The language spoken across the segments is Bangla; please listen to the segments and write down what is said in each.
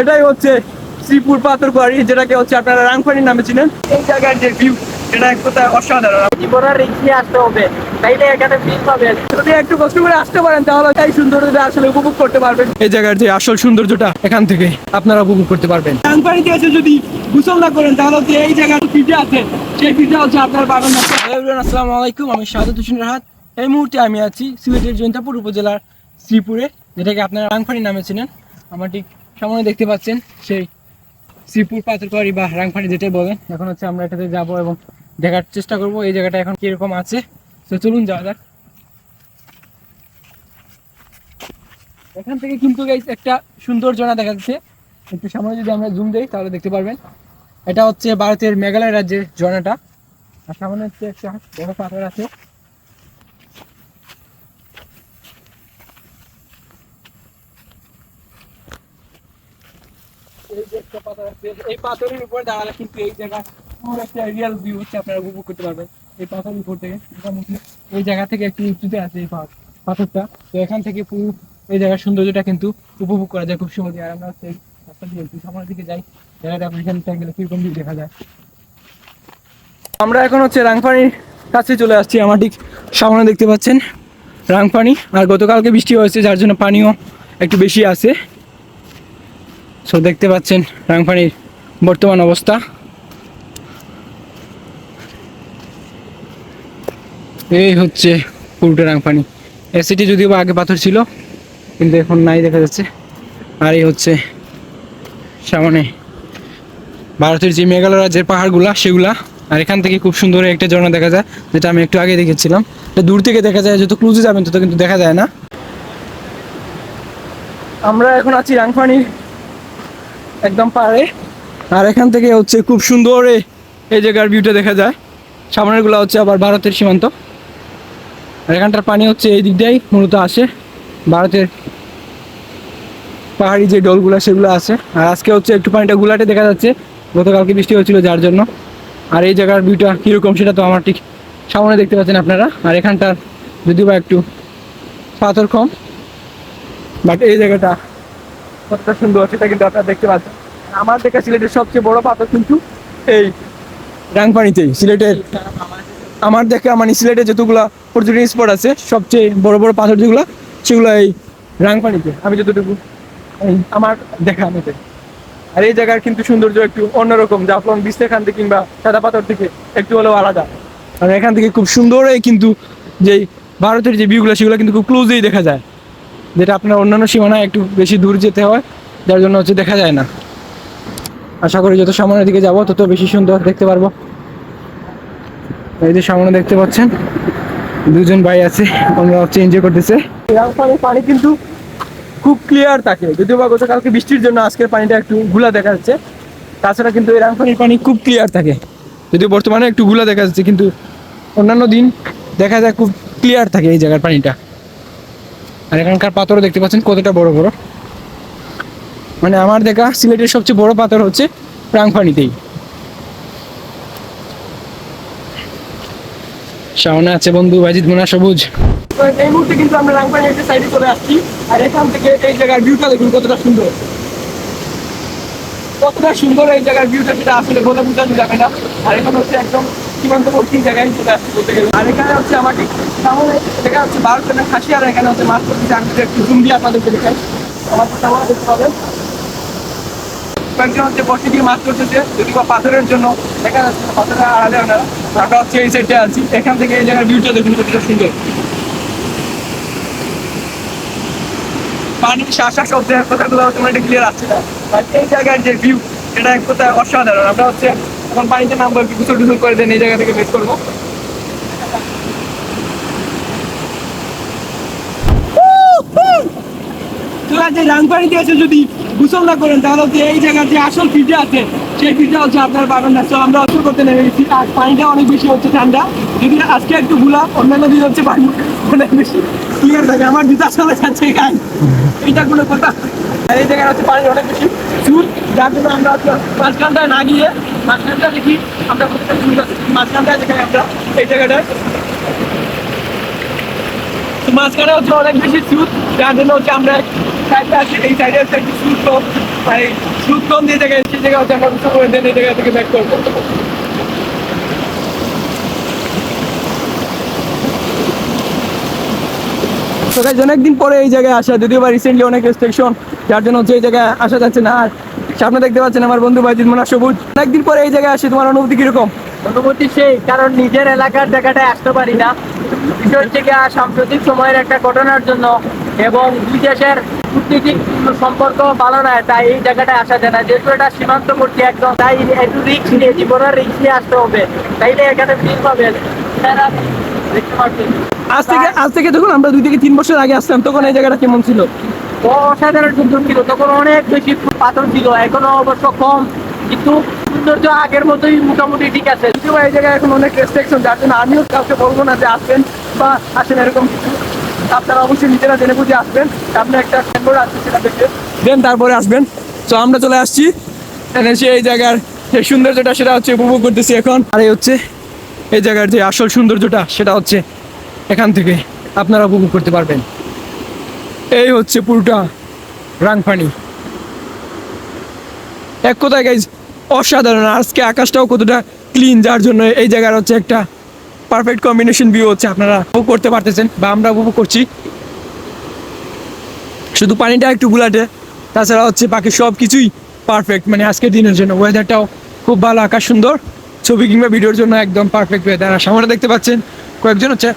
এটাই হচ্ছে শ্রীপুর পাথর কোয়ারি যেটাকে হচ্ছে আপনারা রাংপানি নামে চিনেন। এই জায়গার যে ভিউ এটা এক কথায় অসাধারণ। জীবনের রিক্সে আসতে হবে তাইলে এখানে ফিল পাবেন। যদি একটু কষ্ট করে আসতে পারেন তাহলে এই সৌন্দর্যটা আসলে উপভোগ করতে পারবেন। এই জায়গার যে আসল সৌন্দর্যটা এখান থেকে আপনারা উপভোগ করতে পারবেন। রাংপানিতে এসে যদি গোসল না করেন তাহলে হচ্ছে এই জায়গার ফিটে আছে সেই ফিটে হচ্ছে আপনারা পাবেন না আসসালামু আলাইকুম আমি শাহাদত হোসেন রাহাত এই মুহূর্তে আমি আছি সিলেটের জৈন্তাপুর উপজেলার শ্রীপুরে যেটাকে আপনারা রাংপানি নামে চিনেন। আমার ঠিক সামনে দেখতে পাচ্ছেন সেই শ্রীপুর পাথরকারি বা রাংপানি যেটাই বলেন। এখন হচ্ছে আমরা এটাতে যাব এবং দেখার চেষ্টা করব এই জায়গাটা এখন কীরকম আছে। তো চলুন যাওয়া যাক। এখান থেকে কিন্তু একটা সুন্দর ঝর্ণা দেখা যাচ্ছে। একটু সামনে যদি আমরা জুম দেই তাহলে দেখতে পারবেন। এটা হচ্ছে ভারতের মেঘালয় রাজ্যের ঝর্ণাটা। আর সামনে হচ্ছে একটা বড় পাথর আছে। এই পাথরের উপর দাঁড়ালে কিন্তু এই পুরো একটা ভিউ হচ্ছে, আপনারা উপভোগ করতে পারবেন। এই পাথরের উপর থেকে এই জায়গা থেকে একটু আছে এই পাথর পাথরটা। তো এখান থেকে পুরো এই জায়গার সৌন্দর্যটা কিন্তু উপভোগ করা যায় খুব সহজে আর আমরা হচ্ছে রাস্তা দিয়ে সামনের দিকে যাই জায়গাটা আপনি এখান থেকে গেলে কীরকম দেখা যায়। আমরা এখন হচ্ছে রাংপানির কাছে চলে আসছি, আমার ঠিক সামনে দেখতে পাচ্ছেন রাংপানি। আর গতকালকে বৃষ্টি হয়েছে, যার জন্য পানিও একটু বেশি আছে। সো দেখতে পাচ্ছেন রাংপানির বর্তমান অবস্থা। এই হচ্ছে পুরোটা রাংপানি এসিটি যদিও আগে পাথর ছিল, কিন্তু এখন নাই দেখা যাচ্ছে। আর এই হচ্ছে সামনে ভারতের যে মেঘালয় রাজ্যের পাহাড়গুলা, সেগুলা। আর এখান থেকে খুব সুন্দর একটা ঝর্ণা দেখা যায়, যেটা আমি একটু আগে দেখেছিলাম। এটা দূর থেকে দেখা যায় যত ক্লুজে যাবেন তত কিন্তু দেখা যায় না। আমরা এখন আছি রাংপানির একদম পাহাড়ে আর এখান থেকে হচ্ছে খুব সুন্দর এই জায়গার ভিউটা দেখা যায়। সামনেরগুলা হচ্ছে আবার ভারতের সীমান্ত। আর এখানটার পানি হচ্ছে এই দিক দিয়েই মূলত আসে। ভারতের পাহাড়ি যে ডলগুলো, সেগুলো আছে। আর আজকে হচ্ছে একটু পানিটা গুলাটে দেখা যাচ্ছে। গতকালকে বৃষ্টি হয়েছিল যার জন্য। আর এই জায়গার ভিউটা কীরকম সেটা তো আমার ঠিক সামনে দেখতে পাচ্ছেন আপনারা। আর এখানটার যদিও বা একটু পাথর কম বাট এই জায়গাটা কতটা সুন্দর সেটা কিন্তু আপনারা দেখতে পাচ্ছেন। আমার দেখা সিলেটের সবচেয়ে বড় পাথর কিন্তু এই রাংপানিতেই সিলেটের। আমার দেখা মানে সিলেটে যতগুলা পর্যটন স্পট আছে, সবচেয়ে বড় বড় পাথর যেগুলো, সেগুলো এই রাংপানিতে। আমি যতটুকু আমার দেখা মতে। আর এই জায়গার কিন্তু সৌন্দর্য একটু অন্যরকম, জাফলং বিচ এখান থেকে কিংবা সাদা পাথর থেকে একটু হলেও আলাদা। আর এখান থেকে খুব সুন্দরই কিন্তু যে ভারতের যে ভিউগুলো সেগুলো কিন্তু খুব ক্লোজেই দেখা যায়। যেটা আপনার অন্যান্য সীমানায় একটু বেশি দূর যেতে হয়, যার জন্য হচ্ছে দেখা যায় না। আশা করি যত সামনের দিকে যাব, তত বেশি সুন্দর দেখতে পারব। এই যে সামনে দেখতে পাচ্ছেন, দুজন ভাই আছে আমরা হচ্ছে এনজয় করতেছে। পানি কিন্তু খুব ক্লিয়ার থাকে। যদিও বা গতকালকে বৃষ্টির জন্য আজকের পানিটা একটু গুলা দেখা যাচ্ছে, তাছাড়া কিন্তু এই রাংপানির পানি খুব ক্লিয়ার থাকে। যদিও বর্তমানে একটু গুলা দেখা যাচ্ছে, কিন্তু অন্যান্য দিন দেখা যায় খুব ক্লিয়ার থাকে এই জায়গার পানিটা। আর এখানকার পাথরও দেখতে পাচ্ছেন কতটা বড় বড়। মানে আমার দেখা সিলেটের সবচেয়ে বড় পাথর হচ্ছে রাংপানিতেই সামনে আছে বন্ধু বাজিত মোনা সবুজ। এই মুহূর্তে কিন্তু আমরা রাংপানি সাইডে চলে আসছি। আর এখান থেকে এই জায়গার ভিউটা দেখুন কতটা সুন্দর। কতটা সুন্দর এই জায়গার ভিউটা সেটা আসলে বলে বোঝানো যাবে না। আর এখানে হচ্ছে একদম সীমান্তবর্তী জায়গায় চলে আসছি বলতে গেলে। আর এখানে হচ্ছে আমাকে সামনে দেখা হচ্ছে ভারতের খাসি আর এখানে হচ্ছে মাছ করতেছে আমি একটু জুম দিয়ে আপনাদেরকে দেখাই। আমার সামনে দেখতে পাবেন। কয়েকজন হচ্ছে মাছ যদি বা পাথরের জন্য। দেখা যাচ্ছে পাথরের আড়ালে ওনারা। আমরা হচ্ছে এই সাইডে আছি। এখান থেকে এই জায়গার ভিউটা দেখুন কতটা সুন্দর। পানির শাসা শব্দের কথাগুলো তোমার এটা ক্লিয়ার আসছে না? এই জায়গার যে ভিউ এটা এক কথায় অসাধারণ। আমরা হচ্ছে এখন পানিতে নামবো, একটু গুসল টুসল করে দেন, এই জায়গা থেকে বের করব। তোরা যে রাংপানিতে এসে যদি গোসল না করেন, তাহলে হচ্ছে এই জায়গার যে আসল ফিটে আছে, সেই ফিটে হচ্ছে আপনারা পাবেন না তো আমরা অসল করতে নেমে পানিটা অনেক বেশি হচ্ছে ঠান্ডা। যদি আজকে একটু গুলা অন্যান্য দিন হচ্ছে পানি অনেক বেশি ক্লিয়ার থাকে। আমার জুতা চলে যাচ্ছে গাই এইটা কোনো কথা। আর এই জায়গায় হচ্ছে পানি অনেক বেশি চুল। যার জন্য আমরা মাঝখানটায় না গিয়ে মাঝখানটা দেখি, আমরা কোথায় চুল মাঝখানটায় দেখাই আমরা এই জায়গাটায়। তো মাঝখানে হচ্ছে অনেক বেশি স্রোত যার জন্য হচ্ছে আমরা সাইডে আছি, এই সাইডে হচ্ছে একটু স্রোত তো মানে সুতকম দিয়ে জায়গায়, সেই জায়গা হচ্ছে আমরা করে দেন, এই জায়গা থেকে ব্যাক করব। তো guys, অনেকদিন পরে এই জায়গায় আসা যদিও বা রিসেন্টলি অনেক রেস্ট্রিকশন যার জন্য হচ্ছে এই জায়গায় আসা যাচ্ছে না। আর সামনে দেখতে পাচ্ছেন আমার বন্ধু ভাইজিৎ মোনা সবুজ। অনেকদিন পরে এই জায়গায় আসে তোমার অনুভূতি কীরকম? অনুভূতি সেই কারণ নিজের এলাকার জায়গাটায় আসতে পারি না। বিষয় গিয়া সাম্প্রতিক সময়ের একটা ঘটনার জন্য এবং দুই দেশের কূটনীতিক সম্পর্ক ভালো নয় তাই এই জায়গাটায় আসা যায় না। যেহেতু এটা সীমান্তবর্তী একদম তাই একটু রিক্স নিয়ে জীবনের রিক্স নিয়ে আসতে হবে। তাইলে এখানে ফিল পাবেন। আজ থেকে আজ থেকে যখন আমরা দুই থেকে তিন বছর আগে আসতাম তখন এই জায়গাটা কেমন ছিল? অসাধারণ সুন্দর ছিল তখন অনেক বেশি পাথর ছিল এখনও অবশ্য কম কিন্তু সৌন্দর্য আগের মতোই মোটামুটি ঠিক আছে। যদিও এই জায়গায় এখন অনেক রেস্ট্রিকশন যার জন্য আমিও কাউকে বলব না যে আসবেন বা আসেন এরকম কিছু। আপনারা অবশ্যই নিজেরা জেনে বুঝে আসবেন সামনে একটা সাইনবোর্ড আছে সেটা দেখে। দেন তারপরে আসবেন। তো আমরা চলে আসছি। এসে এই জায়গার যে সৌন্দর্যটা সেটা হচ্ছে উপভোগ করতেছি এখন। আর এই হচ্ছে এই জায়গার যে আসল সৌন্দর্যটা, সেটা হচ্ছে এখান থেকে আপনারা উপভোগ করতে পারবেন। এই হচ্ছে পুরোটা রাংপানি এক কথায় গাইজ অসাধারণ। আজকে আকাশটাও কতটা ক্লিন যার জন্য এই জায়গার হচ্ছে একটা পারফেক্ট কম্বিনেশন ভিউ হচ্ছে আপনারা উপভোগ করতে পারতেছেন বা আমরা উপভোগ করছি। শুধু পানিটা একটু গুলাটে, তাছাড়া হচ্ছে বাকি সব কিছুই পারফেক্ট মানে আজকের দিনের জন্য ওয়েদারটাও খুব ভালো, আকাশ সুন্দর। ছবি কিংবা ভিডিওর জন্য একদম পারফেক্ট ওয়েদার আর সামনে দেখতে পাচ্ছেন, কয়েকজন হচ্ছে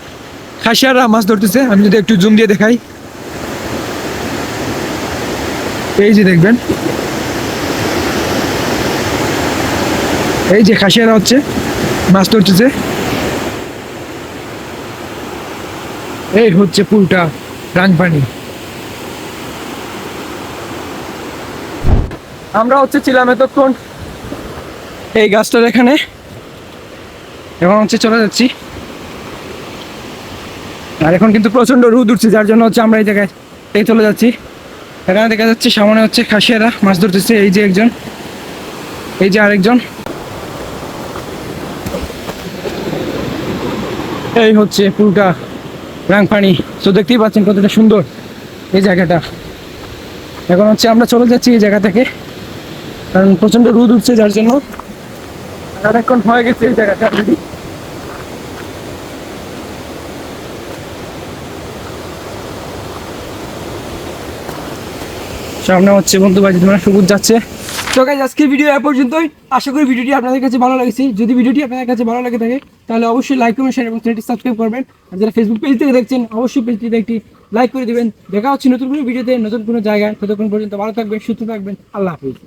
খাসিয়াররা মাছ ধরতেছে। আমি যদি একটু জুম দিয়ে দেখাই। এই যে দেখবেন। এই যে খাসিয়ারা হচ্ছে মাছ ধরতেছে। এই হচ্ছে পুলটা, রাংপানি। আমরা হচ্ছে ছিলাম এতক্ষণ এই গাছটার এখানে। এখন হচ্ছে চলে যাচ্ছি। আর এখন কিন্তু প্রচণ্ড রোদ উঠছে, যার জন্য হচ্ছে আমরা এই জায়গায় এই চলে যাচ্ছি। এখানে দেখা যাচ্ছে সামনে হচ্ছে খাসিয়ারা মাছ ধরতেছে, এই যে একজন, এই যে আরেকজন। এই হচ্ছে পুরোটা রাংপানি। তো দেখতেই পাচ্ছেন কতটা সুন্দর এই জায়গাটা। এখন হচ্ছে আমরা চলে যাচ্ছি এই জায়গা থেকে, কারণ প্রচণ্ড রোদ উঠছে, যার জন্য। অনেকক্ষণ হয়ে গেছে এই জায়গাটা। সামনে হচ্ছে বন্ধু বাজি তোমার সবুজ যাচ্ছে। তো গাইজ আজকের ভিডিও এ পর্যন্তই। আশা করি ভিডিওটি আপনাদের কাছে ভালো লাগছে। যদি ভিডিওটি আপনাদের কাছে ভালো লাগে থাকে, তাহলে অবশ্যই লাইক করবেন শেয়ার এবং চ্যানেলটি সাবস্ক্রাইব করবেন। আর যারা ফেসবুক পেজ থেকে দেখছেন, অবশ্যই পেজটিতে একটি লাইক করে দিবেন। দেখা হচ্ছে নতুন কোনো ভিডিওতে নতুন কোনো জায়গায়। ততক্ষণ পর্যন্ত ভালো থাকবেন, সুস্থ থাকবেন। আল্লাহ হাফিজ।